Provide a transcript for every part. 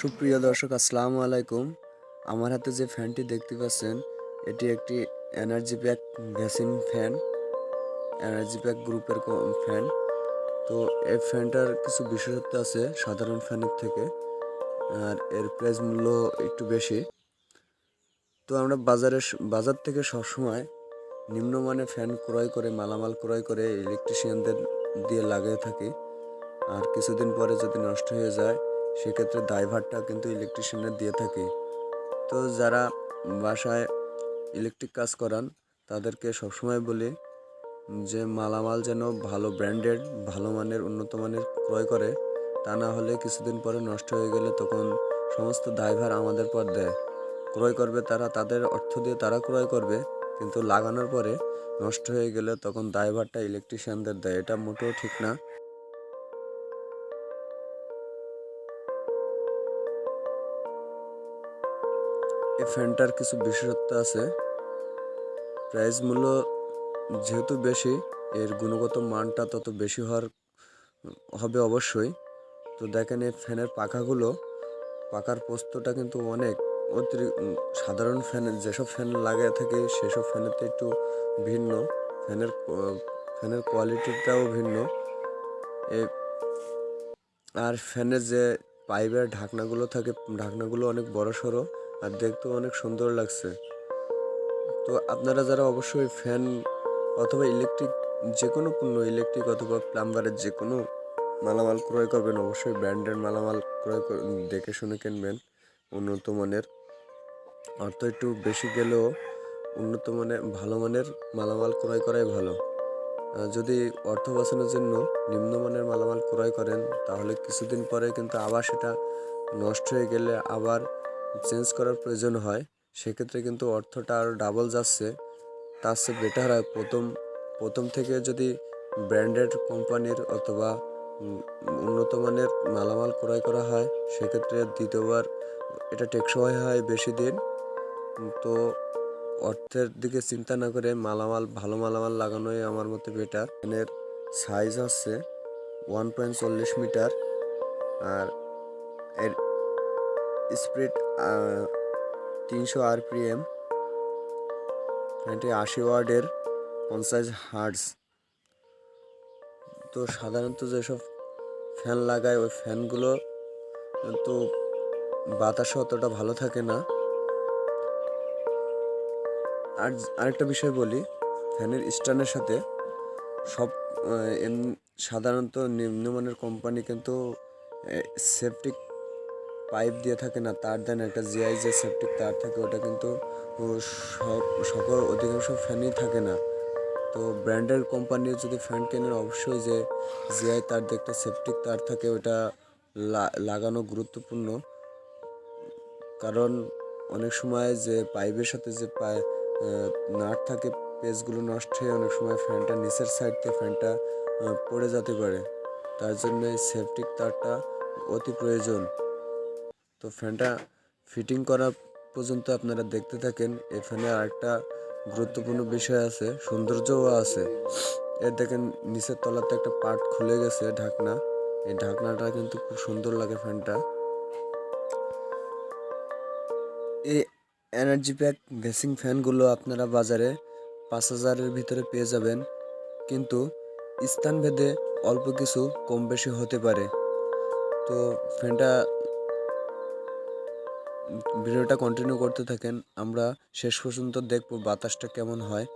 সুপ্রিয় দর্শক, আসসালামু আলাইকুম। আমার হাতে যে ফ্যানটি দেখতে পাচ্ছেন, এটি একটি এনার্জি প্যাক ভ্যাসিন ফ্যান এনার্জি প্যাক গ্রুপের ফ্যান তো এই ফ্যানটার কিছু বিশেষত্ব আছে সাধারণ ফ্যানের থেকে, আর এর প্রাইস মূল্য একটু বেশি। তো আমরা বাজারে বাজার থেকে সবসময় নিম্নমানের ফ্যান ক্রয় করে, মালামাল ক্রয় করে ইলেকট্রিশিয়ানদের দিয়ে লাগিয়ে থাকি। আর কিছুদিন পরে যদি নষ্ট হয়ে যায় সেক্ষেত্রে দায়ভারটা কিন্তু ইলেকট্রিশিয়ানের দিয়ে থাকি। তো যারা বাসায় ইলেকট্রিক কাজ করান, তাদেরকে সবসময় বলি যে, মালামাল যেন ভালো ব্র্যান্ডেড ভালো মানের, উন্নত মানের ক্রয় করে, তা না হলে কিছুদিন পরে নষ্ট হয়ে গেলে তখন সমস্ত দায়ভার আমাদের পর দেয়। ক্রয় করবে তারা, তাদের অর্থ দিয়ে তারা ক্রয় করবে, কিন্তু লাগানোর পরে নষ্ট হয়ে গেলে তখন দায়ভারটা ইলেকট্রিশিয়ানদের দেয়। এটা মোটেও ঠিক না। এই ফ্যানটার কিছু বিশেষত্ব আছে। প্রাইস মূল্য যেহেতু বেশি, এর গুণগত মানটা তত বেশি হওয়ার, হবে অবশ্যই। তো দেখেন এই ফ্যানের পাখাগুলো, পাখার পোস্তটা কিন্তু অনেক অতিরিক্ত সাধারণ ফ্যানের যেসব ফ্যান লাগিয়ে থাকে সেসব ফ্যানের তো একটু ভিন্ন। ফ্যানের ফ্যানের কোয়ালিটিটাও ভিন্ন। এ, আর ফ্যানের যে পাইপের ঢাকনাগুলো থাকে, ঢাকনাগুলো অনেক বড় সড়ো আর দেখতেও অনেক সুন্দর লাগছে। তো আপনারা যারা অবশ্যই ফ্যান অথবা ইলেকট্রিক যে কোনো পণ্য ইলেকট্রিক অথবা প্লাম্বারের যে কোনো মালামাল ক্রয় করবেন, অবশ্যই ব্র্যান্ডের মালামাল ক্রয় কর- দেখে শুনে কিনবেন উন্নত মানের। অর্থ একটু বেশি গেলেও উন্নত মানের ভালো মানের মালামাল ক্রয় করাই ভালো। যদি অর্থ বাঁচানোর জন্য নিম্নমানের মালামাল ক্রয় করেন, তাহলে কিছুদিন পরে কিন্তু আবার সেটা নষ্ট হয়ে গেলে আবার চেঞ্জ করার প্রয়োজন হয়, সেক্ষেত্রে কিন্তু অর্থটা আরও ডাবল যাচ্ছে। তার চেয়ে বেটার হয় প্রথম প্রথম থেকে যদি ব্র্যান্ডেড কোম্পানির অথবা উন্নত মানের মালামাল ক্রয় করা হয়, সেক্ষেত্রে দ্বিতীয়বার এটা টেকসই হয় বেশি দিন। তো অর্থের দিকে চিন্তা না করে মালামাল, ভালো মালামাল লাগানোই আমার মতে বেটার এর সাইজ হচ্ছে ওয়ান পয়েন্ট চল্লিশ মিটার আর এর স্পিড তিনশো আর আরপিএম ফ্যানটি আশি ওয়ার্ডের পঞ্চাশ হার্টস তো সাধারণত যেসব ফ্যান লাগায়, ওই ফ্যানগুলো তো বাতাস অতটা ভালো থাকে না। আর আরেকটা বিষয় বলি, ফ্যানের স্ট্যান্ডের সাথে সব সাধারণত নিম্নমানের কোম্পানি কিন্তু সেপটিক পাইপ দিয়ে থাকে না, তার দেন একটা জিআই যে সেপটিক তার থাকে, ওটা কিন্তু সব, সকল অধিকাংশ ফ্যানই থাকে না। তো ব্র্যান্ডের কোম্পানির যদি ফ্যান কেনেন, অবশ্যই যে জিআই তার দিয়ে একটা তার থাকে, ওটা লাগানো গুরুত্বপূর্ণ। কারণ অনেক সময় যে পাইপের সাথে যে নাট থাকে, পেজগুলো নষ্ট হয়ে অনেক সময় ফ্যানটা নিচের সাইড থেকে ফ্যানটা পড়ে যেতে পারে। তার জন্য সেফটিক তারটা অতি প্রয়োজন। তো ফ্যানটা ফিটিং করা পর্যন্ত আপনারা দেখতে থাকেন। এই ফ্যানে আরেকটা গুরুত্বপূর্ণ বিষয় আছে, সৌন্দর্যও আছে। এর দেখেন, নিচের তলাতে একটা পার্ট খুলে গেছে, ঢাকনা। এই ঢাকনাটা কিন্তু খুব সুন্দর লাগে ফ্যানটা। এই এনার্জি প্যাক ভেসিং ফ্যানগুলো আপনারা বাজারে পাঁচ হাজারের ভিতরে পেয়ে যাবেন। কিন্তু স্থানভেদে অল্প কিছু কম বেশি হতে পারে। তো ফ্যানটা ভিডিওটা কন্টিনিউ করতে থাকেন আমরা শেষ পর্যন্ত দেখব বাতাসটা কেমন হয়।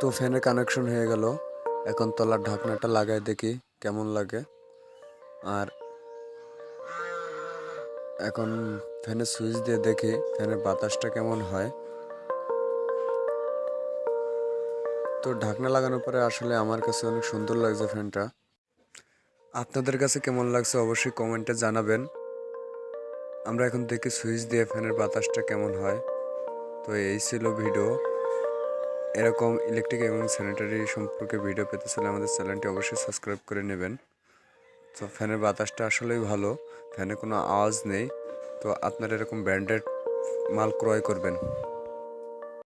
তো ফ্যানের কানেকশন হয়ে গেল। এখন তলার ঢাকনাটা লাগাই দেখি কেমন লাগে। আর এখন ফ্যানের সুইচ দিয়ে দেখি ফ্যানের বাতাসটা কেমন হয়। তো ঢাকনা লাগানোর পরে আসলে আমার কাছে অনেক সুন্দর লাগছে ফ্যানটা। আপনাদের কাছে কেমন লাগছে অবশ্যই কমেন্টে জানাবেন। আমরা এখন দেখি সুইচ দিয়ে ফ্যানের বাতাসটা কেমন হয়। তো এই ছিল ভিডিও এরকম ইলেকট্রিক এবং স্যানিটারি সম্পর্কে ভিডিও পেতে চাইলে আমাদের চ্যানেলটি অবশ্যই সাবস্ক্রাইব করে নেবেন। তো ফ্যানের বাতাসটা আসলেই ভালো, ফ্যানে কোনো আওয়াজ নেই। তো আপনারা এরকম ব্র্যান্ডেড মাল ক্রয় করবেন।